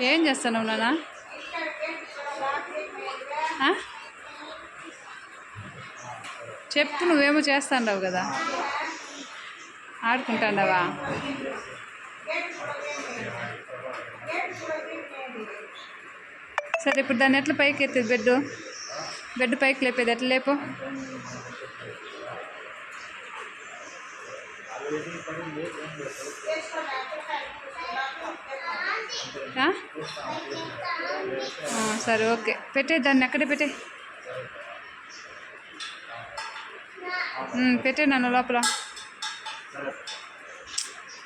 ఏం చేస్తున్నావు నాన్న? చెప్పు నువ్వేమో చేస్తాండవు కదా. ఆడుకుంటాండవా? సరే ఇప్పుడు దాన్ని ఎట్లా పైకి ఎత్తేది బెడ్ బెడ్ పైకి లేపేది ఎట్లా లేపు? సరే ఓకే పెట్టే దాన్ని ఎక్కడే పెట్టే పెట్టే నన్ను లోపల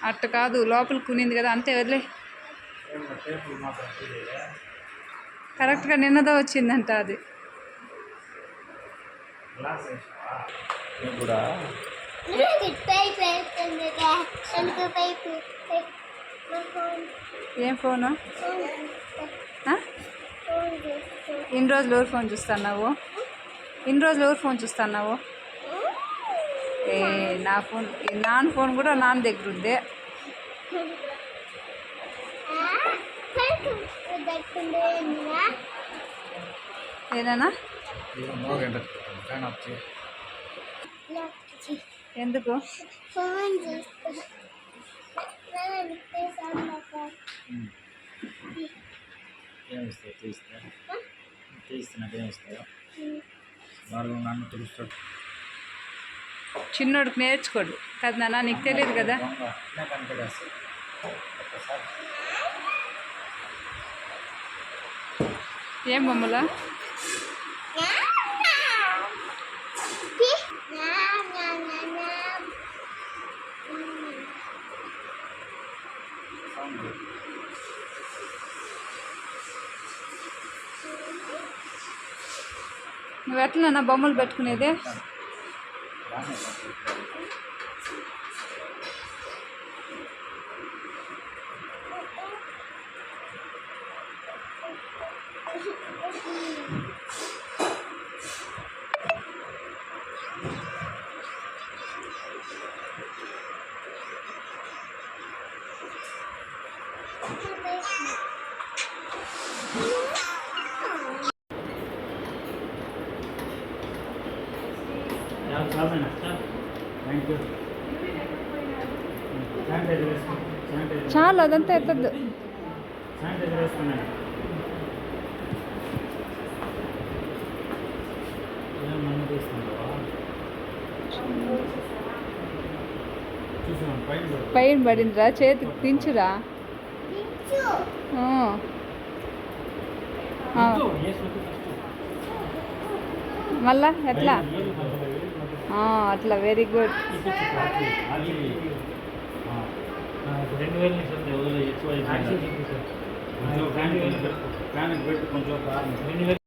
అట్ట కాదు లోపల కునింది కదా అంతే వదిలే కరెక్ట్గా నిన్నదో వచ్చిందంట అది కూడా ఏం ఫోను? ఇన్ని రోజులు ఎవరు ఫోన్ చూస్తున్నావు? ఇన్ని రోజులు ఎవరు ఫోన్ చూస్తున్నావు? ఏ నా ఫోన్ ఈ నాన్న ఫోన్ కూడా నాన్న దగ్గర ఉంది. చేయి. ఎందుకు? ఫోన్ వాళ్ళు నన్ను తెలుస్తాడు చిన్నోడికి నేర్చుకోడు. కదా నాన్న నీకు తెలియదు కదా? ఏం బొమ్మలా? సౌండ్ నువ్వు ఎట్లా నాన్న బొమ్మలు పెట్టుకునేది బాగానే పడుతుంది. చాలు అదంతా ఎత్తద్దు. పైన పడు. పైన పడిందిరా చేతికి దించురా. మళ్ళా ఎట్లా? అట్లా వెరీ గుడ్. రెండు వేల రెండు వేలు